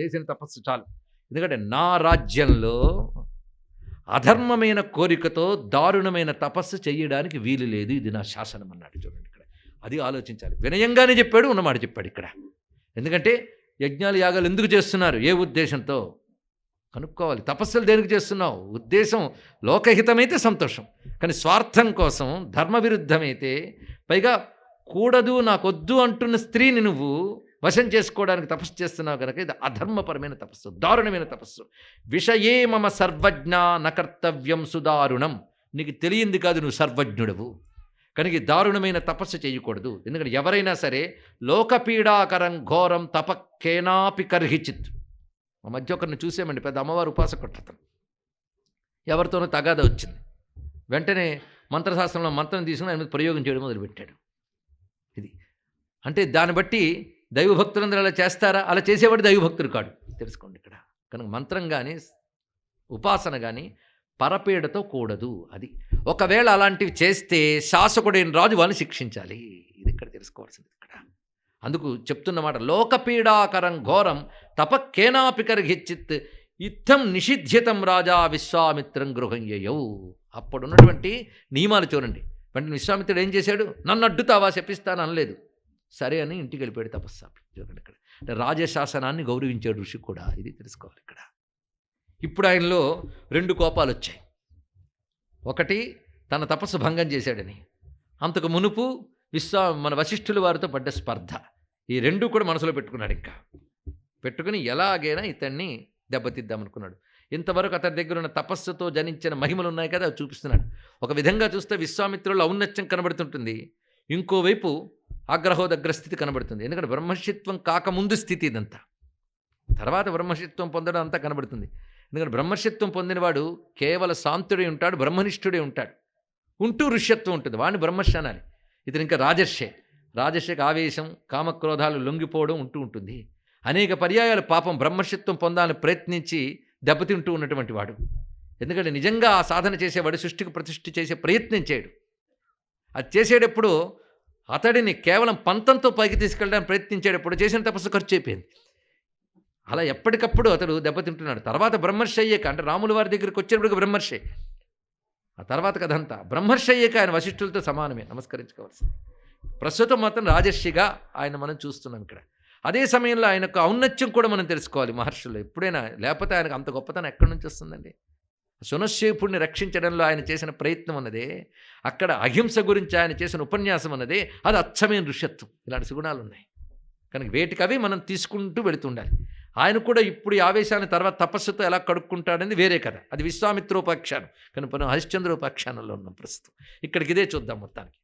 చేసిన తపస్సు చాలు. ఎందుకంటే నా రాజ్యంలో అధర్మమైన కోరికతో దారుణమైన తపస్సు చేయడానికి వీలు లేదు. ఇది నా శాసనం అన్నాడు చూడండి ఇక్కడ. అది ఆలోచించాలి. వినయంగానే చెప్పాడు ఉన్నమాట చెప్పాడు ఇక్కడ. ఎందుకంటే యజ్ఞాలు యాగాలు ఎందుకు చేస్తున్నారు? ఏ ఉద్దేశంతో? కనుక్కోవాలి. తపస్సులు దేనికి చేస్తున్నావు? ఉద్దేశం లోకహితమైతే సంతోషం. కానీ స్వార్థం కోసం ధర్మ విరుద్ధమైతే పైగా కూడదు నాకొద్దు అంటున్న స్త్రీని నువ్వు వశం చేసుకోవడానికి తపస్సు చేస్తున్నావు కనుక ఇది అధర్మపరమైన తపస్సు దారుణమైన తపస్సు. విషయే మమ సర్వజ్ఞ నకర్తవ్యం సుదారుణం. నీకు తెలియంది కాదు నువ్వు సర్వజ్ఞుడవు. కనుక దారుణమైన తపస్సు చేయకూడదు. ఎందుకంటే ఎవరైనా సరే లోకపీడాకరం ఘోరం తపక్కేనాపి కర్హిచిత్. మా మధ్య ఒకరిని చూసామండి పెద్ద అమ్మవారు ఉపాసకుట్టతం ఎవరితోనో తగాద వచ్చింది. వెంటనే మంత్రశాస్త్రంలో మంత్రం తీసుకుని ఆయన మీద ప్రయోగం చేయడం మొదలుపెట్టాడు. ఇది అంటే దాన్ని బట్టి దైవభక్తులందరూ అలా చేస్తారా? అలా చేసేవాడు దైవభక్తుడు కాడు. తెలుసుకోండి ఇక్కడ. కనుక మంత్రం కానీ ఉపాసన కానీ పరపీడతో కూడదు అది. ఒకవేళ అలాంటివి చేస్తే శాసకుడైన రాజు వాళ్ళని శిక్షించాలి. ఇది ఇక్కడ తెలుసుకోవాల్సింది ఇక్కడ. అందుకు చెప్తున్నమాట లోకపీడాకరం ఘోరం తపకేనాపికర్ఘిచ్చిత్ ఇత్తం నిషిధ్యతం రాజా విశ్వామిత్రం గృహం అప్పుడు అప్పుడున్నటువంటి నియమాలు చూడండి. వెంటనే విశ్వామిత్రుడు ఏం చేశాడు? నన్ను అడ్డుతావా? చెప్పిస్తాను అనలేదు. సరే అని ఇంటికి వెళ్ళిపోయాడు తపస్సు చూడండి ఇక్కడ అంటే రాజశాసనాన్ని గౌరవించాడు ఋషి కూడా. ఇది తెలుసుకోవాలి ఇక్కడ. ఇప్పుడు ఆయనలో రెండు కోపాలు వచ్చాయి. ఒకటి తన తపస్సు భంగం చేశాడని. అంతకు మునుపు విశ్వ మన వశిష్ఠుల వారితో పడ్డ స్పర్ధ. ఈ రెండు కూడా మనసులో పెట్టుకున్నాడు ఇంకా. పెట్టుకుని ఎలాగైనా ఇతన్ని దెబ్బతిద్దామనుకున్నాడు ఇంతవరకు అతని దగ్గర ఉన్న తపస్సుతో జనించిన మహిమలు ఉన్నాయి కదా అవి చూపిస్తున్నాడు. ఒక విధంగా చూస్తే విశ్వామిత్రుల ఔన్నత్యం కనబడుతుంటుంది. ఇంకోవైపు ఆగ్రహోదగ్ర స్థితి కనబడుతుంది. ఎందుకంటే బ్రహ్మశిత్వం కాకముందు స్థితి ఇదంతా. తర్వాత బ్రహ్మశిత్వం పొందడం అంతా కనబడుతుంది. ఎందుకంటే బ్రహ్మశిత్వం పొందినవాడు కేవల శాంతుడే ఉంటాడు బ్రహ్మనిష్ఠుడే ఉంటాడు. ఉంటూ ఋష్యత్వం ఉంటుంది. వాడిని బ్రహ్మర్షి అనాలి ఇతను ఇంకా రాజర్షే. రాజర్షికి ఆవేశం కామక్రోధాలు లొంగిపోవడం ఉంటూ ఉంటుంది. అనేక పర్యాయాలు పాపం బ్రహ్మర్షిత్వం పొందాలని ప్రయత్నించి దెబ్బతింటూ ఉన్నటువంటి వాడు. ఎందుకంటే నిజంగా ఆ సాధన చేసేవాడు సృష్టికి ప్రతిష్ఠ చేసే ప్రయత్నం చేయడు. అది చేసేటప్పుడు అతడిని కేవలం పంతంతో పైకి తీసుకెళ్ళడానికి ప్రయత్నించేటప్పుడు చేసిన తపస్సు ఖర్చు అయిపోయింది. అలా ఎప్పటికప్పుడు అతడు దెబ్బతింటున్నాడు. తర్వాత బ్రహ్మర్షి అయ్యాక అంటే రాముల వారి దగ్గరికి వచ్చినప్పుడు బ్రహ్మర్షి. ఆ తర్వాత కథంతా బ్రహ్మర్షి అయ్యాక ఆయన వశిష్ఠులతో సమానమే. నమస్కరించుకోవాల్సింది. ప్రస్తుతం మాత్రం రాజర్షిగా ఆయన మనం చూస్తున్నాం ఇక్కడ. అదే సమయంలో ఆయన యొక్క ఔన్నత్యం కూడా మనం తెలుసుకోవాలి మహర్షులు ఎప్పుడైనా లేకపోతే ఆయనకు అంత గొప్పతనం ఎక్కడి నుంచి వస్తుందండి? సునశేపుణ్ణి రక్షించడంలో ఆయన చేసిన ప్రయత్నం అన్నదే అక్కడ అహింస గురించి ఆయన చేసిన ఉపన్యాసం అన్నదే అది అచ్చమైన ఋష్యత్వం. ఇలాంటి సుగుణాలు ఉన్నాయి. కనుక వేటికవి మనం తీసుకుంటూ వెళుతుండాలి ఆయన కూడా ఇప్పుడు ఈ ఆవేశాన్ని తర్వాత తపస్సుతో ఎలా కడుక్కుంటాడని వేరే కథ. అది విశ్వామిత్రోపాఖ్యానం. కనుక మనం హరిశ్చంద్రోపాఖ్యానంలో ఉన్నాం ప్రస్తుతం. ఇక్కడికి ఇదే చూద్దాం మొత్తానికి.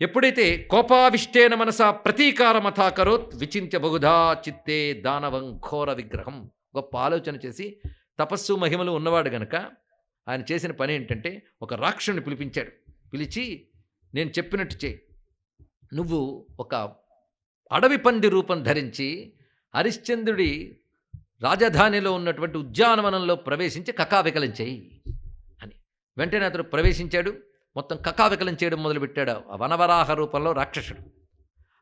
ఎప్పుడైతే కోపావిష్టేన మనస ప్రతీకార మథాకరోత్ విచింత్య బహుధా చిత్తే దానవం ఘోర విగ్రహం గొప్ప ఆలోచన చేసి తపస్సు మహిమలు ఉన్నవాడు గనక ఆయన చేసిన పని ఏంటంటే ఒక రాక్షుని పిలిపించాడు. పిలిచి నేను చెప్పినట్టు చేయి. నువ్వు ఒక అడవి పంది రూపం ధరించి హరిశ్చంద్రుడి రాజధానిలో ఉన్నటువంటి ఉద్యానవనంలో ప్రవేశించి కకావికలం చేయి అని. వెంటనే అతడు ప్రవేశించాడు. మొత్తం కకావికలం చేయడం మొదలుపెట్టాడు ఆ వనవరాహ రూపంలో రాక్షసుడు.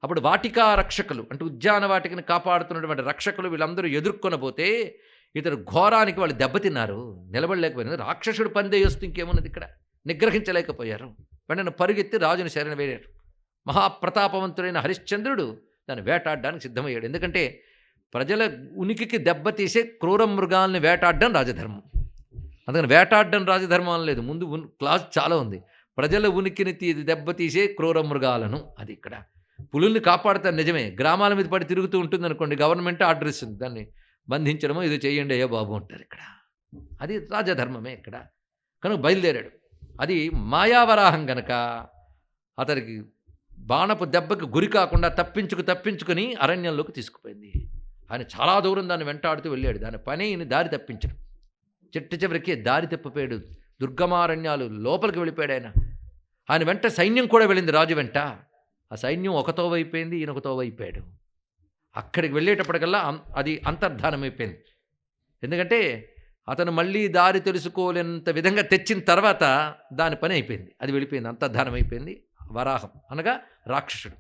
అప్పుడు వాటికా రక్షకులు అంటే ఉద్యాన వాటికని కాపాడుతున్నటువంటి రక్షకులు వీళ్ళందరూ ఎదుర్కొనబోతే ఇతడు ఘోరానికి వాళ్ళు దెబ్బతిన్నారు. నిలబడలేకపోయినారు. రాక్షసుడు పందే వస్తుంది ఇంకేమున్నది ఇక్కడ? నిగ్రహించలేకపోయారు. వెంటనే పరుగెత్తి రాజుని శరణ వేరారు మహాప్రతాపవంతుడైన హరిశ్చంద్రుడు దాన్ని వేటాడడానికి సిద్ధమయ్యాడు. ఎందుకంటే ప్రజల ఉనికికి దెబ్బతీసే క్రూర మృగాల్ని వేటాడడం రాజధర్మం. అందుకని వేటాడడం రాజధర్మం అని లేదు. ముందు క్లాస్ చాలా ఉంది. ప్రజల ఉనికిని తీ దెబ్బతీసే క్రూర మృగాలను అది ఇక్కడ. పులుల్ని కాపాడుతారు నిజమే. గ్రామాల మీద పడి తిరుగుతూ ఉంటుంది అనుకోండి గవర్నమెంట్ ఆర్డర్ ఇస్తుంది దాన్ని. బంధించడమో ఇది చేయండి అయ్యో బాబు అంటారు ఇక్కడ. అది రాజధర్మమే ఇక్కడ. కనుక బయలుదేరాడు. అది మాయావరాహం గనక అతనికి బాణపు దెబ్బకి గురి కాకుండా తప్పించుకు తప్పించుకుని అరణ్యంలోకి తీసుకుపోయింది. ఆయన చాలా దూరం దాన్ని వెంటాడుతూ వెళ్ళాడు. దాని పని ఈయన దారి తప్పించడు. చెట్టు చివరికి దారి తప్పిపోయాడు. దుర్గమారణ్యాలు లోపలికి వెళ్ళిపోయాడు ఆయన. ఆయన వెంట సైన్యం కూడా వెళ్ళింది రాజు వెంట. ఆ సైన్యం ఒకతో అయిపోయింది ఈయన ఒకతో అయిపోయాడు అక్కడికి వెళ్ళేటప్పటికల్లా అది అంతర్ధానమైపోయింది. అయిపోయింది ఎందుకంటే అతను మళ్ళీ దారి తెలుసుకోలేనంత విధంగా తెచ్చిన తర్వాత దాని పని అయిపోయింది. అది వెళ్ళిపోయింది అంతర్ధానం అయిపోయింది వరాహం. అనగా రాక్షసుడు.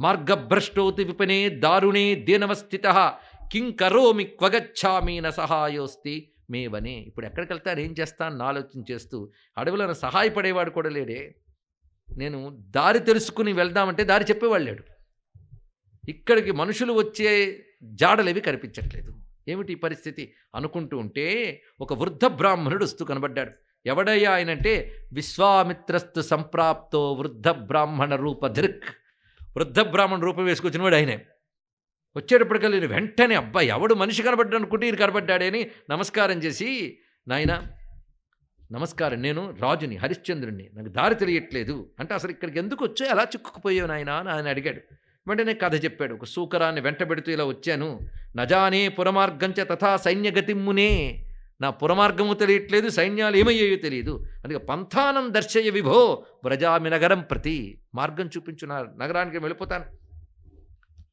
మార్గభ్రష్టోతి విపణే దారుణే దీనవస్థిత కిం కరోమి క్వగచ్చామి సహాయోస్తి మేవనే. ఇప్పుడు ఎక్కడికి వెళ్తారు ఏం చేస్తాను ఆలోచన చేస్తూ అడవులను సహాయపడేవాడు కూడా లేడే. నేను దారి తెలుసుకుని వెళ్దామంటే దారి చెప్పేవాడు లేడు. ఇక్కడికి మనుషులు వచ్చే జాడలేవి కనిపించట్లేదు. ఏమిటి ఈ పరిస్థితి? అనుకుంటూ ఉంటే ఒక వృద్ధ బ్రాహ్మణుడు వస్తూ కనబడ్డాడు. ఎవడయ్యా ఆయనంటే? విశ్వామిత్రస్తు సంప్రాప్తో వృద్ధ బ్రాహ్మణ రూప ధృక్. వృద్ధ బ్రాహ్మణ రూపం వేసుకొచ్చినవాడు ఆయనే. వచ్చేటప్పటికల్లా నేను వెంటనే అబ్బా ఎవడు మనిషి కనబడ్డాడు అనుకుంటే ఈయన కనబడ్డాడే అని నమస్కారం చేసి నాయన నమస్కారం నేను రాజుని హరిశ్చంద్రుడిని నాకు దారి తెలియట్లేదు. అంటే అసలు ఇక్కడికి ఎందుకు వచ్చో ఎలా చిక్కుకుపోయావు నాయన? అని ఆయన అడిగాడు. వెంటనే కథ చెప్పాడు. ఒక సూకరాన్ని వెంటబెడుతూ ఇలా వచ్చాను. నజానే పురమార్గంచ తథా సైన్యగతిమ్మునే. నా పురమార్గము తెలియట్లేదు సైన్యాలు ఏమయ్యాయో తెలియదు అందుకే పంథానం దర్శయ విభో వ్రజామి నగరం ప్రతి. మార్గం చూపించు నా నగరానికి వెళ్ళిపోతాను.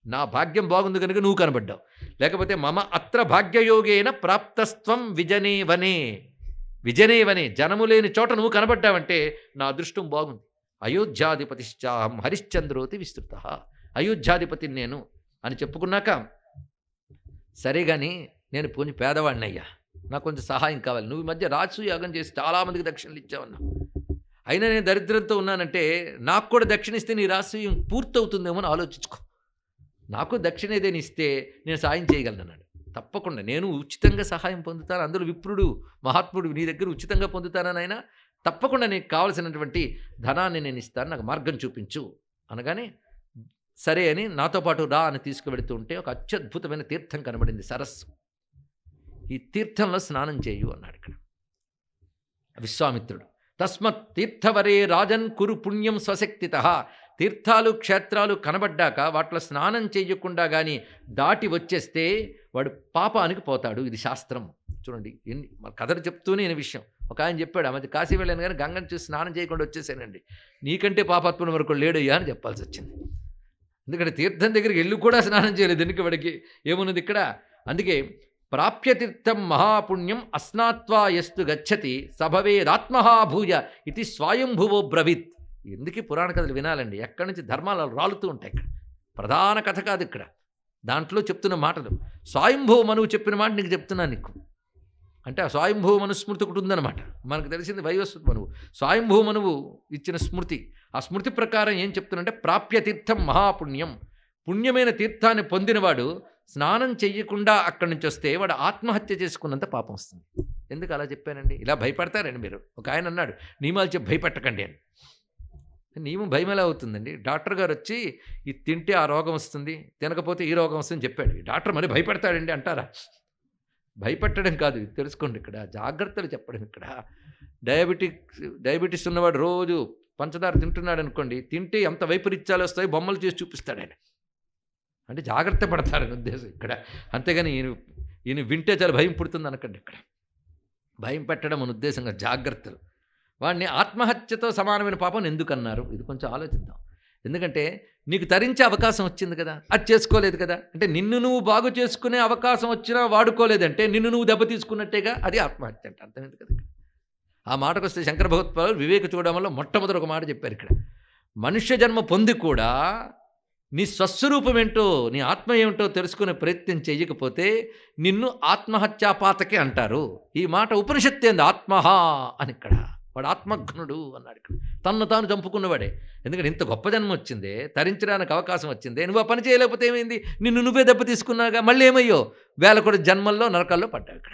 నా భాగ్యం బాగుంది కనుక నువ్వు కనబడ్డావు. లేకపోతే మమ అత్ర భాగ్యయోగేన ప్రాప్తస్త్వం విజనేవనే. విజనేవనే జనము లేని చోట నువ్వు కనబడ్డావంటే నా అదృష్టం బాగుంది. అయోధ్యాధిపతిశ్చాహం హరిశ్చంద్రోతి విస్తృత. అయోధ్యాధిపతిని నేను అని చెప్పుకున్నాక సరే కానీ నేను పోని పేదవాడిని అయ్యా నాకు కొంచెం సహాయం కావాలి. నువ్వు ఈ మధ్య రాజసూయాగం చేసి చాలామందికి దక్షిణలు ఇచ్చావన్నా. అయినా నేను దరిద్రంతో ఉన్నానంటే నాకు కూడా దక్షిణ ఇస్తే నీ రాజసూయం పూర్తవుతుందేమో అని ఆలోచించుకో. నాకు దక్షిణ ఏదైనా ఇస్తే నేను సాయం చేయగలను అన్నాడు తప్పకుండా నేను ఉచితంగా సహాయం పొందుతాను. అందులో విప్రుడు మహాత్ముడు నీ దగ్గర ఉచితంగా పొందుతానని ఆయన తప్పకుండా నీకు కావలసినటువంటి ధనాన్ని నేను ఇస్తాను. నాకు మార్గం చూపించు. అనగానే సరే అని నాతో పాటు రా అని తీసుకువెడుతూ ఉంటే ఒక అత్యద్భుతమైన తీర్థం కనబడింది సరస్సు. ఈ తీర్థంలో స్నానం చేయు అన్నాడు ఇక్కడ. విశ్వామిత్రుడు తస్మత్ తీర్థవరే రాజన్ కురు పుణ్యం స్వశక్తిత. తీర్థాలు క్షేత్రాలు కనబడ్డాక వాటిలో స్నానం చేయకుండా కానీ దాటి వచ్చేస్తే వాడు పాపానికి పోతాడు. ఇది శాస్త్రం. చూడండి ఎన్ని కథలు చెప్తూనే ఈ విషయం. ఒక ఆయన చెప్పాడు ఆ మధ్య కాశీ వెళ్ళాను కానీ గంగను చూసి స్నానం చేయకుండా వచ్చేసానండి. నీకంటే పాపాత్ముడు వరకు లేడయ్యా అని చెప్పాల్సి వచ్చింది. ఎందుకంటే తీర్థం దగ్గరికి వెళ్ళి కూడా స్నానం చేయలేదు ఎందుకు వాడికి ఏమున్నది ఇక్కడ? అందుకే ప్రాప్యతీర్థం మహాపుణ్యం అస్నాత్వా ఎస్తు గచ్చతి సభవేదాత్మహాభూయ ఇది స్వయంభువో బ్రవిత్. ఎందుకు పురాణ కథలు వినాలండి? ఎక్కడి నుంచి ధర్మాలు రాలుతూ ఉంటాయి ఇక్కడ. ప్రధాన కథ కాదు ఇక్కడ. దాంట్లో చెప్తున్న మాటలు. స్వయంభూ మనువు చెప్పిన మాట నీకు చెప్తున్నాను నీకు. అంటే ఆ స్వయంభూ మనుస్మృతి ఒకటి ఉందన్నమాట. మనకు తెలిసింది వైవస్వత్ మనువు స్వయంభూ మనువు ఇచ్చిన స్మృతి. ఆ స్మృతి ప్రకారం ఏం చెప్తున్నంటే ప్రాప్యతీర్థం మహాపుణ్యం. పుణ్యమైన తీర్థాన్ని పొందినవాడు స్నానం చెయ్యకుండా అక్కడి నుంచి వస్తే వాడు ఆత్మహత్య చేసుకున్నంత పాపం వస్తుంది. ఎందుకు అలా చెప్పానండి? ఇలా భయపడతారండి మీరు. ఒక ఆయన అన్నాడు నియమాలు చెప్పి భయపెట్టకండి అని. నియమం భయం ఎలా అవుతుందండి? డాక్టర్ గారు వచ్చి ఇది తింటే ఆ రోగం వస్తుంది తినకపోతే ఈ రోగం వస్తుంది చెప్పాడు. డాక్టర్ మరి భయపెడతాడండి అంటారా? భయపెట్టడం కాదు. తెలుసుకోండి ఇక్కడ. జాగ్రత్తలు చెప్పడం ఇక్కడ. డయాబెటిక్ డయాబెటీస్ ఉన్నవాడు రోజు పంచదార తింటున్నాడు అనుకోండి తింటే ఎంత వైపరీత్యాలు వస్తాయి బొమ్మలు చేసి చూపిస్తాడు ఆయన. అంటే జాగ్రత్త పడతారని ఉద్దేశం ఇక్కడ. అంతేగాని ఈయన ఈయన వింటే చాలా భయం పుడుతుంది అనకండి ఇక్కడ. భయం పెట్టడం మన ఉద్దేశంగా జాగ్రత్తలు. వాడిని ఆత్మహత్యతో సమానమైన పాపం ఎందుకన్నారు? ఇది కొంచెం ఆలోచిద్దాం. ఎందుకంటే నీకు తరించే అవకాశం వచ్చింది కదా అది చేసుకోలేదు కదా. అంటే నిన్ను నువ్వు బాగు చేసుకునే అవకాశం వచ్చినా వాడుకోలేదంటే నిన్ను నువ్వు దెబ్బ తీసుకున్నట్టేగా అది ఆత్మహత్య అంటే అర్థమైంది కదా ఆ మాటకు వస్తే శంకర భగవత్పాలు వివేక చూడడంలో మొట్టమొదటి ఒక మాట చెప్పారు ఇక్కడ. మనుష్య జన్మ పొంది కూడా నీ స్వస్వరూపం ఏంటో నీ ఆత్మ ఏమిటో తెలుసుకునే ప్రయత్నం చేయకపోతే నిన్ను ఆత్మహత్యాపాతకే అంటారు. ఈ మాట ఉపనిషత్తు ఏంది? ఆత్మహ అని ఇక్కడ. వాడు ఆత్మఘ్నుడు అన్నాడు ఇక్కడ. తన్ను తాను చంపుకున్నవాడే. ఎందుకంటే ఇంత గొప్ప జన్మ వచ్చిందే తరించడానికి అవకాశం వచ్చిందే. నువ్వు ఆ పని చేయలేకపోతే ఏమైంది? నిన్ను నువ్వే దెబ్బ తీసుకున్నాగా మళ్ళీ ఏమయ్యో? వేల కూడా జన్మల్లో నరకాల్లో పడ్డావు ఇక్కడ.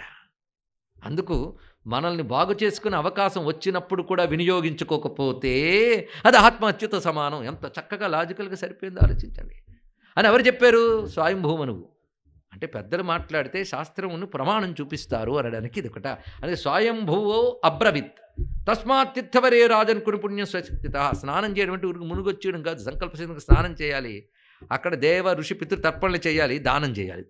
అందుకు మనల్ని బాగు చేసుకునే అవకాశం వచ్చినప్పుడు కూడా వినియోగించుకోకపోతే అది ఆత్మహత్యతో సమానం. ఎంత చక్కగా లాజికల్గా సరిపోయిందో ఆలోచించండి. అని ఎవరు చెప్పారు? స్వయంభూమనువు. అంటే పెద్దలు మాట్లాడితే శాస్త్రమును ప్రమాణం చూపిస్తారు అనడానికి ఇది ఒకట అదే స్వయంభువో అబ్రవిత్. తస్మాత్ తిత్తవరే రాజనుకుని పుణ్యం స్వశక్తిత. స్నానం చేయడం అంటే ఊరికి మునుగొచ్చేయడం కాదు సంకల్పసిద్ధంగా స్నానం చేయాలి. అక్కడ దేవ ఋషి పితృ తర్పణలు చేయాలి దానం చేయాలి.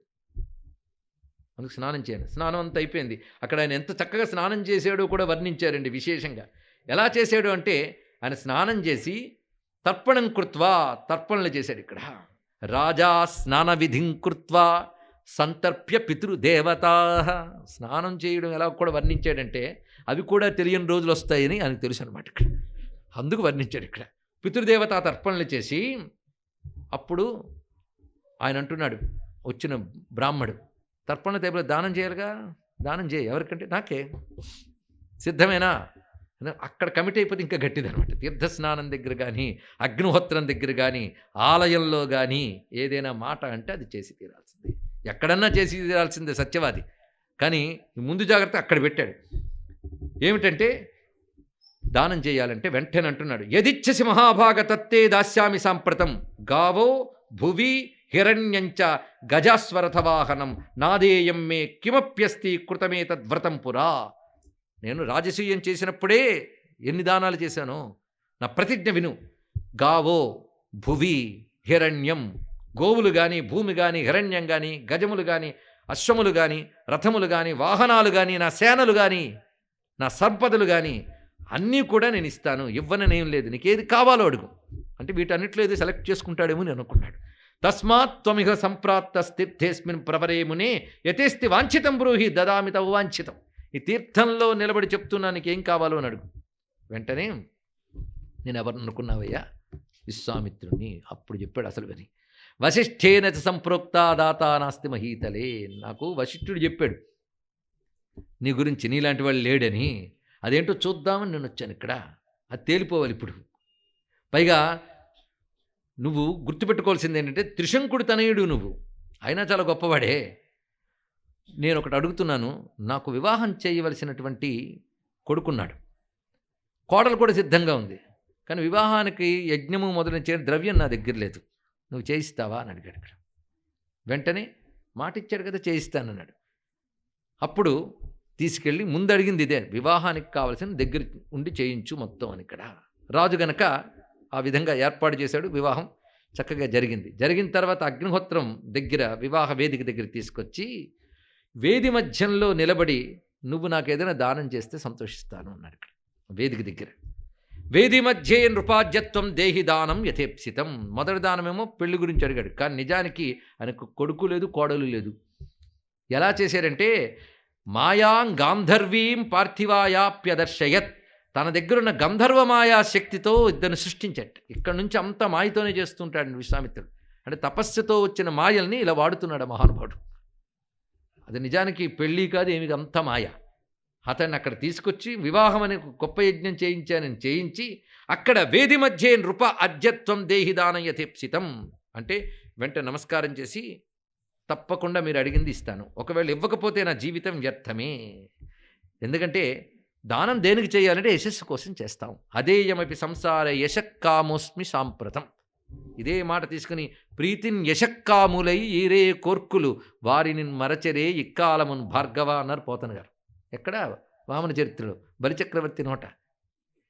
అందుకు స్నానం చేయాలి స్నానం అంతా అయిపోయింది. అక్కడ ఆయన ఎంత చక్కగా స్నానం చేసాడో కూడా వర్ణించారండి విశేషంగా. ఎలా చేశాడు అంటే ఆయన స్నానం చేసి తర్పణం కృత్వా తర్పణలు చేశాడు ఇక్కడ. రాజా స్నాన విధిం కృత్వా సంతర్ప్య పితృదేవతా. స్నానం చేయడం ఎలా కూడా వర్ణించాడంటే అవి కూడా తెలియని రోజులు వస్తాయని ఆయనకు తెలుసు అనమాట ఇక్కడ. అందుకు వర్ణించాడు ఇక్కడ. పితృదేవత తర్పణలు చేసి అప్పుడు ఆయన అంటున్నాడు వచ్చిన బ్రాహ్మడు తర్పణ టేబుల్ దానం చేయాలిగా? దానం చేయ. ఎవరికంటే? నాకే. సిద్ధమేనా? అక్కడ కమిటీ అయిపోతే ఇంకా గట్టిదనమాట తీర్థస్నానం దగ్గర కానీ అగ్నిహోత్రం దగ్గర కానీ ఆలయంలో కానీ ఏదైనా మాట అంటే అది చేసి తీరాల్సిందే. ఎక్కడన్నా చేసి తీరాల్సిందే సత్యవాది. కానీ ముందు జాగ్రత్త అక్కడ పెట్టాడు. ఏమిటంటే దానం చేయాలంటే వెంటనే అంటున్నాడు యదిచ్చసి మహాభాగ తత్తే దాస్యామి సాంప్రతం గావో భువి హిరణ్యంచ గజాస్వరథవాహనం నాదేయం మే కిమప్యస్తి కృతమే తద్వ్రతం పురా. నేను రాజసూయం చేసినప్పుడే ఎన్ని దానాలు చేశానో నా ప్రతిజ్ఞ విను. గావో భువి హిరణ్యం గోవులు కానీ భూమి కానీ హిరణ్యం కానీ గజములు కానీ అశ్వములు కానీ రథములు కానీ వాహనాలు కానీ నా సేనలు కానీ నా సంపదలు కానీ అన్నీ కూడా నేను ఇస్తాను. ఇవ్వననేం లేదు. నీకేది కావాలో అడుగు. అంటే వీటన్నిటిలో ఏదో సెలెక్ట్ చేసుకుంటాడేమో నేను అనుకున్నాడు. తస్మాత్ త్వమిహ సంప్రాప్త స్థిర్థేస్మిన్ ప్రవరేమునే యథేస్తి వాంఛితం బ్రూహి దదామి తవ వాంఛితం. ఈ తీర్థంలో నిలబడి చెప్తున్నా నీకేం కావాలో అని అడుగు. వెంటనే నేను ఎవరు అనుకున్నావయ్యా? విశ్వామిత్రుని అప్పుడు చెప్పాడు అసలు కానీ వశిష్ఠేన చ సంప్రోక్త దాత నాస్తి మహీతలే నాకు వశిష్ఠుడు చెప్పాడు. నీ గురించి నీలాంటి వాళ్ళు లేడని అదేంటో చూద్దామని నేను వచ్చాను ఇక్కడ. అది తేలిపోవాలి ఇప్పుడు. పైగా నువ్వు గుర్తుపెట్టుకోవాల్సింది ఏంటంటే త్రిశంకుడు తనయుడు నువ్వు. అయినా చాలా గొప్పవాడే. నేను ఒకటి అడుగుతున్నాను. నాకు వివాహం చేయవలసినటువంటి కొడుకున్నాడు. కోడలు కూడా సిద్ధంగా ఉంది. కానీ వివాహానికి యజ్ఞము మొదలైన ద్రవ్యం నా దగ్గర లేదు. నువ్వు చేయిస్తావా? అని అడిగాడు ఇక్కడ. వెంటనే మాట ఇచ్చాడు కదా చేయిస్తానన్నాడు. అప్పుడు తీసుకెళ్ళి ముందు అడిగింది ఇదే వివాహానికి కావలసిన దగ్గర ఉండి చేయించు మొత్తం అని ఇక్కడ. రాజు గనక ఆ విధంగా ఏర్పాటు చేశాడు వివాహం చక్కగా జరిగింది. జరిగిన తర్వాత అగ్నిహోత్రం దగ్గర వివాహ వేదిక దగ్గర తీసుకొచ్చి వేది మధ్యంలో నిలబడి నువ్వు నాకు ఏదైనా దానం చేస్తే సంతోషిస్తాను అన్నాడు ఇక్కడ వేదిక దగ్గర. వేది మధ్యే నృపాజ్యత్వం దేహి దానం యథేప్సితం. మొదటి దానమేమో పెళ్ళి గురించి అడిగాడు. కానీ నిజానికి ఆయనకు కొడుకు లేదు కోడలు లేదు. ఎలా చేశారంటే మాయాం గాంధర్వీం పార్థివాయాప్యదర్శయత్. తన దగ్గరున్న గంధర్వ మాయా శక్తితో ఇద్దరిని సృష్టించట ఇక్కడ నుంచి అంత మాయతోనే చేస్తుంటాడు విశ్వామిత్రుడు. అంటే తపస్సుతో వచ్చిన మాయల్ని ఇలా వాడుతున్నాడు మహానుభావుడు. అది నిజానికి పెళ్ళి కాదు ఏమి అంత మాయ. అతన్ని అక్కడ తీసుకొచ్చి వివాహం అనే గొప్ప యజ్ఞం చేయించానని చేయించి అక్కడ వేది మధ్యే నృప అధ్యత్వం దేహి దానం యథేప్సితం అంటే వెంట నమస్కారం చేసి తప్పకుండా మీరు అడిగింది ఇస్తాను. ఒకవేళ ఇవ్వకపోతే నా జీవితం వ్యర్థమే. ఎందుకంటే దానం దేనికి చేయాలంటే యశస్సు కోసం చేస్తాం. అదేయమపి సంసార యశక్కామోస్మి సాంప్రతం. ఇదే మాట తీసుకుని ప్రీతిన్ యశక్కాములై ఈరే కోర్కులు వారిని మరచరే ఇక్కాలమున్ భార్గవ అన్నారు పోతన గారు ఎక్కడ? వామన చరిత్రలో. బలిచక్రవర్తి నోట.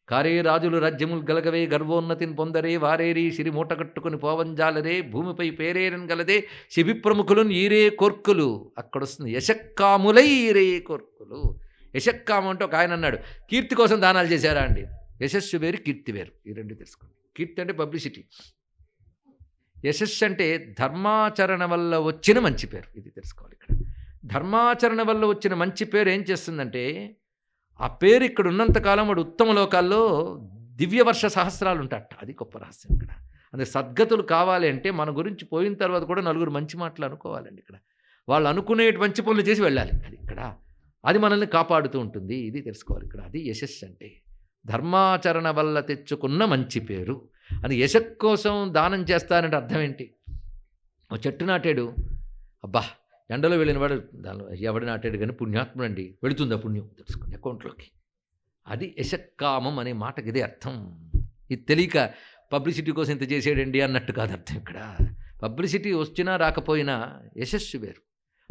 కారే రాజులు రాజ్యములు గలగవే గర్వోన్నతిని పొందరే వారేరి సిరి మూట కట్టుకుని పోవంజాలరే భూమిపై పేరేరన్ గలదే శిబి ప్రముఖులను ఈరే కోర్కులు. అక్కడ వస్తుంది యశక్కాములై ఈరే కోర్కులు. యశక్కాము అంటే ఒక ఆయన అన్నాడు కీర్తి కోసం దానాలు చేశారా అండి? యశస్సు వేరు కీర్తి వేరు. ఈ రెండు తెలుసుకోండి. కీర్తి అంటే పబ్లిసిటీ. యశస్సు అంటే ధర్మాచరణ వల్ల వచ్చిన మంచి పేరు. ఇది తెలుసుకోవాలి ధర్మాచరణ వల్ల వచ్చిన మంచి పేరు ఏం చేస్తుందంటే ఆ పేరు ఇక్కడ ఉన్నంతకాలం వాడు ఉత్తమ లోకాల్లో దివ్యవర్ష సహస్రాలు ఉంటాట అది గొప్ప రహస్యం ఇక్కడ. అందుకే సద్గతులు కావాలి అంటే మన గురించి పోయిన తర్వాత కూడా నలుగురు మంచి మాటలు అనుకోవాలండి ఇక్కడ. వాళ్ళు అనుకునే మంచి పనులు చేసి వెళ్ళాలి. అది ఇక్కడ. అది మనల్ని కాపాడుతూ ఉంటుంది. ఇది తెలుసుకోవాలి ఇక్కడ. అది యశస్సు అంటే. ధర్మాచరణ వల్ల తెచ్చుకున్న మంచి పేరు. అది యశక్ కోసం దానం చేస్తానంటే అర్థం ఏంటి? ఓ చెట్టు నాటాడు. అబ్బా ఎండలో వెళ్ళిన వాడు దానిలో ఎవడు నాటాడు కానీ పుణ్యాత్ముడండి వెళుతుంది ఆ పుణ్యం? తెలుసుకుని అకౌంట్లోకి. అది యశక్కామం అనే మాటకి ఇదే అర్థం. ఇది తెలియక పబ్లిసిటీ కోసం ఇంత చేసాడండి అన్నట్టు కాదు అర్థం ఇక్కడ. పబ్లిసిటీ వచ్చినా రాకపోయినా యశస్సు వేరు.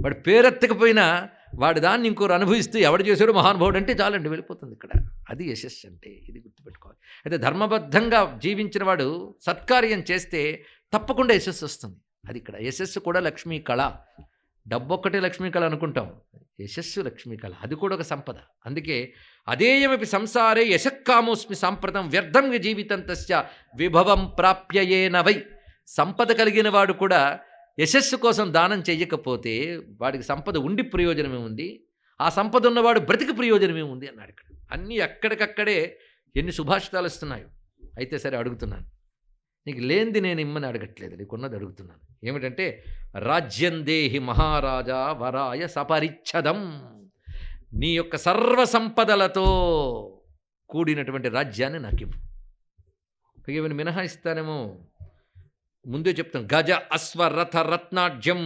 వాడు పేరెత్తకపోయినా వాడు దాన్ని ఇంకోరు అనుభవిస్తూ ఎవడు చేశాడో మహానుభావుడు అంటే చాలండి వెళ్ళిపోతుంది ఇక్కడ. అది యశస్సు అంటే ఇది గుర్తుపెట్టుకోవాలి. అయితే ధర్మబద్ధంగా జీవించిన వాడు సత్కార్యం చేస్తే తప్పకుండా యశస్సు వస్తుంది. అది ఇక్కడ. యశస్సు కూడా లక్ష్మీ కళ. డబ్బు ఒక్కటే లక్ష్మీ కళ అనుకుంటాం. యశస్సు లక్ష్మీ కళ. అది కూడా ఒక సంపద. అందుకే అదేయమపి సంసారే యశక్కామోస్మి సాంప్రతం వ్యర్థంగా జీవితం తస్య విభవం ప్రాప్యయేన వై. సంపద కలిగిన వాడు కూడా యశస్సు కోసం దానం చేయకపోతే వాడికి సంపద ఉండి ప్రయోజనమే ఉంది ఆ సంపద ఉన్నవాడు బ్రతికి ప్రయోజనమే ఉంది అన్నాడు ఇక్కడ. అన్నీ అక్కడికక్కడే ఎన్ని సుభాషితాలు వస్తున్నాయో. అయితే సరే అడుగుతున్నాను. నీకు లేనిది నేను ఇమ్మని అడగట్లేదు నీకున్నది అడుగుతున్నాను. ఏమిటంటే రాజ్యం దేహి మహారాజా వరాయ సపరిచ్ఛదం. నీ యొక్క సర్వ సంపదలతో కూడినటువంటి రాజ్యాన్ని నాకు ఇవ్వు. ఇక ఇవన్నీ మినహాయిస్తానేమో. ముందే చెప్తాను గజ అశ్వరథ రత్నాఢ్యం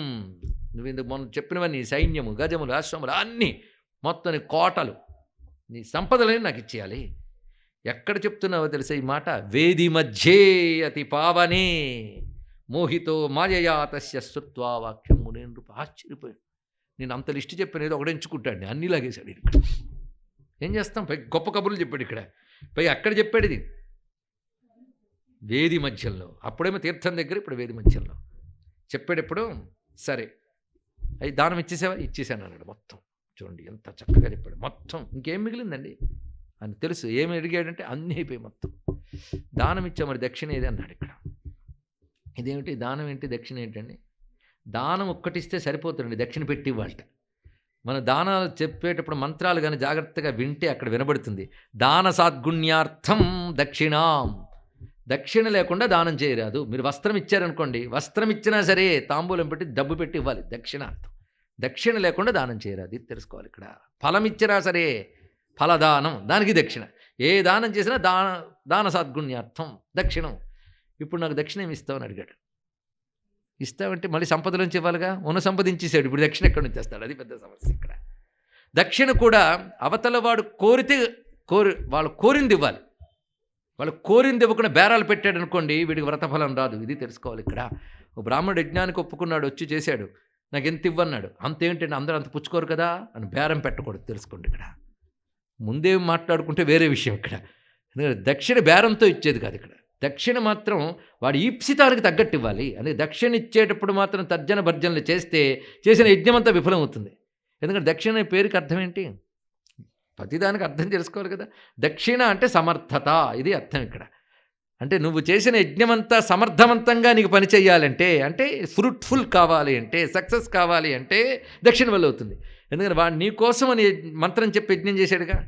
నువ్వు ఇందుకు మనం చెప్పినవన్నీ సైన్యము గజములు అశ్వములు అన్నీ మొత్తం కోటలు నీ సంపదలని నాకు ఇచ్చేయాలి. ఎక్కడ చెప్తున్నావో తెలుసా ఈ మాట? వేది మధ్యే అతి పావనే. మోహితో మాయయాతస్య సత్వా వాక్యం నేను ఆశ్చర్యపోయాడు నేను అంత లిస్ట్ చెప్పినది ఒకటి ఎంచుకుంటాడు. అన్నీ లాగేశాడు ఇక్కడ. ఏం చేస్తాం? పై గొప్ప కబుర్లు చెప్పాడు ఇక్కడ. పై అక్కడ చెప్పాడు ఇది. వేది మధ్యంలో. అప్పుడేమో తీర్థం దగ్గర ఇప్పుడు వేది మధ్యంలో. చెప్పేటప్పుడు సరే. అవి దానం ఇచ్చేసావా? ఇచ్చేసాను అన్నాడు మొత్తం. చూడండి ఎంత చక్కగా చెప్పాడు. మొత్తం ఇంకేం మిగిలిందండి? అని తెలుసు. ఏమి అడిగాడంటే అన్నీ అయిపోయి మొత్తం. దానం ఇచ్చా మరి దక్షిణ ఏది? అన్నాడు ఇక్కడ. ఇదేమిటి? దానం ఏంటి? దక్షిణ ఏంటండి? దానం ఒక్కటిస్తే సరిపోతుందండి. దక్షిణ పెట్టి వాళ్ళట మన దానాలు చెప్పేటప్పుడు మంత్రాలు కానీ జాగ్రత్తగా వింటే అక్కడ వినబడుతుంది. దాన సాద్గుణ్యార్థం దక్షిణాం. దక్షిణ లేకుండా దానం చేయరాదు. మీరు వస్త్రం ఇచ్చారనుకోండి వస్త్రం ఇచ్చినా సరే తాంబూలం పెట్టి డబ్బు పెట్టి ఇవ్వాలి. దక్షిణార్థం. దక్షిణ లేకుండా దానం చేయరాదు. ఇది తెలుసుకోవాలి ఇక్కడ. ఫలం ఇచ్చినా సరే ఫలదానం దానికి దక్షిణ. ఏ దానం చేసినా దాన దాన సద్గుణ్యార్థం దక్షిణం. ఇప్పుడు నాకు దక్షిణ ఏమి అని అడిగాడు. ఇస్తావంటే మళ్ళీ సంపద నుంచి ఇవ్వాలిగా? ఉన్న సంపదించేసాడు. ఇప్పుడు దక్షిణ ఎక్కడి నుంచి తెస్తాడు? అది పెద్ద సమస్య ఇక్కడ. దక్షిణ కూడా అవతల వాడు కోరితే కోరి వాళ్ళు కోరింది ఇవ్వాలి. వాళ్ళు కోరింది ఇవ్వకుండా బేరాలు పెట్టాడు అనుకోండి వీడికి వ్రతఫలం రాదు. ఇది తెలుసుకోవాలి ఇక్కడ. బ్రాహ్మణుడు యజ్ఞానికి ఒప్పుకున్నాడు వచ్చి చేశాడు. నాకు ఎంత ఇవ్వన్నాడు? అంతేంటంటే అందరూ అంత పుచ్చుకోరు కదా? అని బేరం పెట్టకూడదు తెలుసుకోండి ఇక్కడ. ముందే మాట్లాడుకుంటే వేరే విషయం ఇక్కడ. ఎందుకంటే దక్షిణ బేరంతో ఇచ్చేది కాదు ఇక్కడ. దక్షిణ మాత్రం వాడి ఈప్సితానికి తగ్గట్టు ఇవ్వాలి. అందుకే దక్షిణ ఇచ్చేటప్పుడు మాత్రం తర్జన భర్జనలు చేస్తే చేసిన యజ్ఞమంతా విఫలమవుతుంది. ఎందుకంటే దక్షిణ పేరుకి అర్థం ఏంటి? ప్రతిదానికి అర్థం తెలుసుకోవాలి కదా. దక్షిణ అంటే సమర్థత. ఇది అర్థం ఇక్కడ. అంటే నువ్వు చేసిన యజ్ఞమంతా సమర్థవంతంగా నీకు పని చేయాలంటే అంటే ఫ్రూట్ఫుల్ కావాలి అంటే సక్సెస్ కావాలి అంటే దక్షిణ వల్ల అవుతుంది. ఎందుకంటే వాడు నీ కోసం అని మంత్రం చెప్పి యజ్ఞం చేశాడుగా.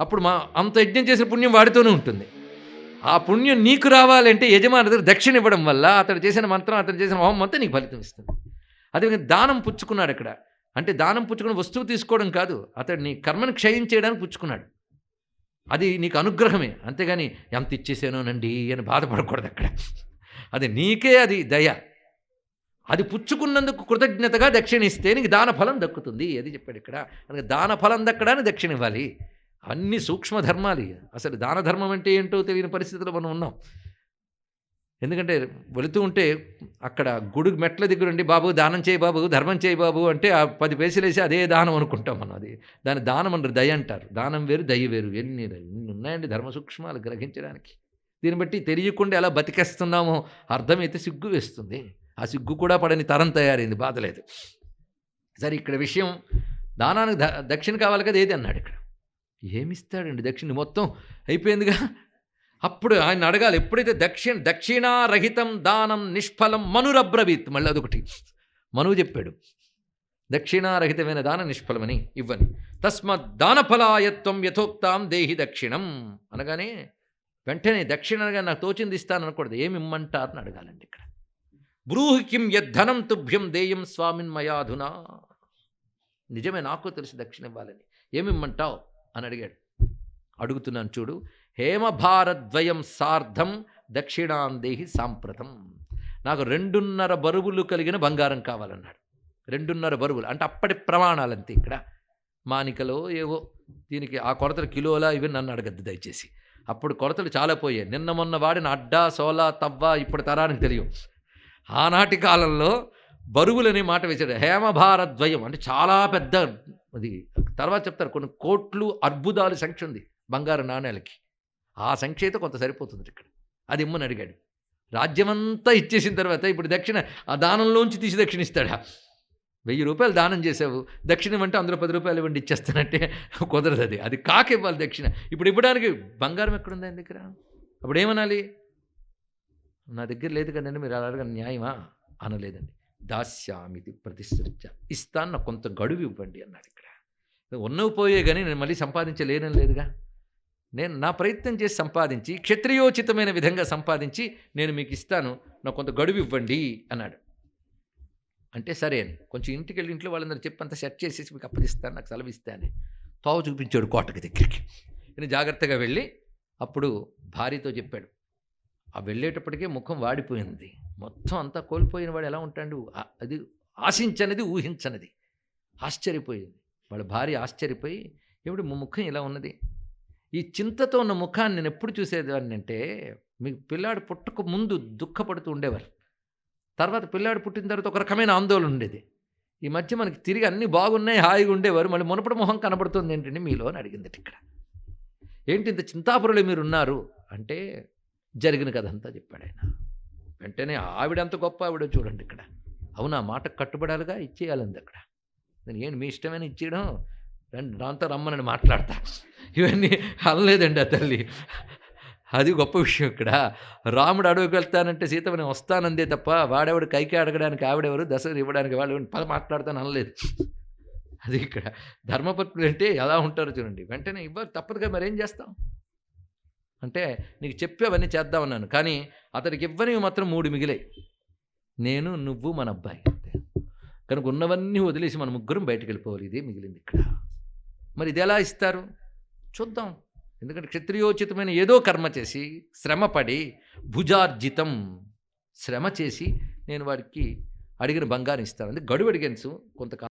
అప్పుడు మా అంత యజ్ఞం చేసిన పుణ్యం వాడితోనే ఉంటుంది. ఆ పుణ్యం నీకు రావాలంటే యజమాని దగ్గర దక్షిణ ఇవ్వడం వల్ల అతడు చేసిన మంత్రం అతడు చేసిన హోమం అంతా నీకు ఫలితం ఇస్తుంది. అదే దానం పుచ్చుకున్నాడు అక్కడ అంటే దానం పుచ్చుకుని వస్తువు తీసుకోవడం కాదు. అతడు నీ కర్మను క్షయం చేయడానికి పుచ్చుకున్నాడు. అది నీకు అనుగ్రహమే. అంతేగాని ఎంత ఇచ్చేసానోనండి అని బాధపడకూడదు అక్కడ. అది నీకే అది దయ. అది పుచ్చుకున్నందుకు కృతజ్ఞతగా దక్షిణ ఇస్తే నీకు దాన ఫలం దక్కుతుంది. అది చెప్పాడు ఇక్కడ. కనుక దాన ఫలం దక్కడానికి దక్షిణ ఇవ్వాలి అన్ని సూక్ష్మ ధర్మాలు అసలు దాన ధర్మం అంటే ఏంటో తెలియని పరిస్థితిలో మనం ఉన్నాం. ఎందుకంటే వెళుతూ ఉంటే అక్కడ గుడి మెట్ల దగ్గర ఉండి బాబు దానం చేయి బాబు ధర్మం చేయి బాబు అంటే ఆ పది పైసలేసి వేసి అదే దానం అనుకుంటాం మనం. అది దాని దానం అంటారు దయ అంటారు. దానం వేరు దయ వేరు. ఎన్ని ఎన్ని ఉన్నాయండి ధర్మ సూక్ష్మాలు గ్రహించడానికి. దీన్ని బట్టి తెలియకుండా ఎలా బతికేస్తున్నామో అర్థమైతే సిగ్గు వేస్తుంది. ఆ సిగ్గు కూడా పడని తరం తయారైంది బాధలేదు సరే ఇక్కడ విషయం దానానికి ద దక్షిణ కావాలి కదా ఏది అన్నాడు ఇక్కడ? ఏమిస్తాడండి దక్షిణ? మొత్తం అయిపోయిందిగా? అప్పుడు ఆయన అడగాలి ఎప్పుడైతే దక్షిణ దక్షిణారహితం దానం నిష్ఫలం మనురబ్రవీత్ మళ్ళీ అదొకటి. మనువు చెప్పాడు దక్షిణారహితమైన దాన నిష్ఫలమని ఇవ్వని. తస్మత్ దానఫలాయత్వం యథోక్తాం దేహి దక్షిణం. అనగానే వెంటనే దక్షిణ అనగా నాకు తోచింది ఇస్తాను అనకూడదు ఏమి ఇమ్మంటారని అడగాలండి ఇక్కడ. బ్రూహి కిం యద్ధనం తుభ్యం దేయం స్వామిన్ మయాధునా నిజమే నాకు తెలిసి దక్షిణ ఇవ్వాలని ఏమిమ్మంటావు? అని అడిగాడు. అడుగుతున్నాను చూడు. హేమభారద్వయం సార్ధం దక్షిణాందేహి సాంప్రతం. నాకు రెండున్నర బరువులు కలిగిన బంగారం కావాలన్నాడు. రెండున్నర బరువులు. అంటే అప్పటి ప్రమాణాలు అంతే ఇక్కడ. మానికలో ఏవో దీనికి ఆ కొలతలు కిలోలా ఇవి నన్ను అడగద్దు దయచేసి. అప్పుడు కొలతలు చాలా పోయాయి. నిన్న మొన్న వాడిన అడ్డా సోలా తవ్వ ఇప్పుడు తరానికి తెలియదు ఆనాటి కాలంలో బరువులనే మాట వేశాడు హేమభారద్వయం అంటే చాలా పెద్ద అది. తర్వాత చెప్తారు కొన్ని కోట్లు అర్బుదాలు సంఖ్య ఉంది బంగారు నాణేలకి. ఆ సంఖ్య అయితే కొంత సరిపోతుంది ఇక్కడ. అది ఇమ్మని అడిగాడు. రాజ్యమంతా ఇచ్చేసిన తర్వాత ఇప్పుడు దక్షిణ ఆ దానంలోంచి తీసి దక్షిణ ఇస్తాడా వెయ్యి రూపాయలు దానం చేసావు. దక్షిణ ఇవ్వంటే అందులో పది రూపాయలు ఇవ్వండి ఇచ్చేస్తానంటే కుదరదు అది. అది కాక ఇవ్వాలి దక్షిణ. ఇప్పుడు ఇవ్వడానికి బంగారం ఎక్కడుంది ఆయన దగ్గర? అప్పుడు ఏమనాలి నా దగ్గర లేదు కదండి మీరు అలా అడగండి న్యాయమా? అనలేదండి. దాస్యామితి ప్రతిశ్రుత్య ఇస్తాను నాకు కొంత గడువు ఇవ్వండి అన్నాడు ఇక్కడ. ఉన్నవి పోయే కానీ నేను మళ్ళీ సంపాదించలేనని లేదుగా? నేను నా ప్రయత్నం చేసి సంపాదించి క్షత్రియోచితమైన విధంగా సంపాదించి నేను మీకు ఇస్తాను నాకు కొంత గడువు ఇవ్వండి అన్నాడు. అంటే సరే అని కొంచెం ఇంటికి వెళ్ళి ఇంట్లో వాళ్ళందరూ చెప్పి అంత సెట్ చేసేసి మీకు అప్పగిస్తాను నాకు సెలవు ఇస్తాను పావు చూపించాడు కోటకి దగ్గరికి. నేను జాగ్రత్తగా వెళ్ళి అప్పుడు భార్యతో చెప్పాడు ఆ వెళ్ళేటప్పటికే ముఖం వాడిపోయింది. మొత్తం అంతా కోల్పోయిన వాడు ఎలా ఉంటాడు? అది ఆశించనిది ఊహించనిది. ఆశ్చర్యపోయింది. వాళ్ళ భార్య ఆశ్చర్యపోయి ఏమిటి మా ముఖం ఇలా ఉన్నది? ఈ చింతతో ఉన్న ముఖాన్ని నేను ఎప్పుడు చూసేదాన్ని అంటే మీకు పిల్లాడు పుట్టక ముందు దుఃఖపడుతూ ఉండేవారు. తర్వాత పిల్లాడు పుట్టిన తర్వాత ఒక రకమైన ఆందోళన ఉండేది. ఈ మధ్య మనకి తిరిగి అన్నీ బాగున్నాయి హాయిగా ఉండేవారు. మళ్ళీ మునపటి మొహం కనబడుతుంది ఏంటండి మీలో అని అడిగింది ఇక్కడ. ఏంటి ఇంత చింతాపురలో మీరు ఉన్నారు అంటే జరిగిన కథ అంతా చెప్పాడు ఆయన. వెంటనే ఆవిడ అంత గొప్ప ఆవిడ చూడండి ఇక్కడ. అవునా మాటకు కట్టుబడాలిగా ఇచ్చేయాలంది అక్కడ. నేను ఏంటి మీ ఇష్టమైన ఇచ్చేయడం? రండి దాంతో రమ్మనని మాట్లాడతా. ఇవన్నీ అనలేదండి ఆ తల్లి. అది గొప్ప విషయం ఇక్కడ. రాముడు అడవికి వెళ్తానంటే సీతమ్మ నేను వస్తానందే తప్ప వాడెవడు కైకి అడగడానికి ఆవిడెవరు దశ ఇవ్వడానికి వాళ్ళు పద మాట్లాడతాను అనలేదు. అది ఇక్కడ. ధర్మపత్రులు అంటే ఎలా ఉంటారో చూడండి. వెంటనే ఇవ్వాలి తప్పదుగా మరేం చేస్తాం? అంటే నీకు చెప్పేవన్నీ చేద్దాం చేద్దామన్నాను. కానీ అతనికి ఇవ్వనివి మాత్రం మూడు మిగిలాయి. నేను నువ్వు మన అబ్బాయి అంతే. కనుక ఉన్నవన్నీ వదిలేసి మన ముగ్గురం బయటకు వెళ్ళిపోవాలి ఇదే మిగిలింది ఇక్కడ. మరి ఇది ఎలా ఇస్తారు? చూద్దాం. ఎందుకంటే క్షత్రియోచితమైన ఏదో కర్మ చేసి శ్రమపడి భుజార్జితం. శ్రమ చేసి నేను వాడికి అడిగిన బంగారం ఇస్తాను. అంటే గడువు అడిగాను కొంతకాలం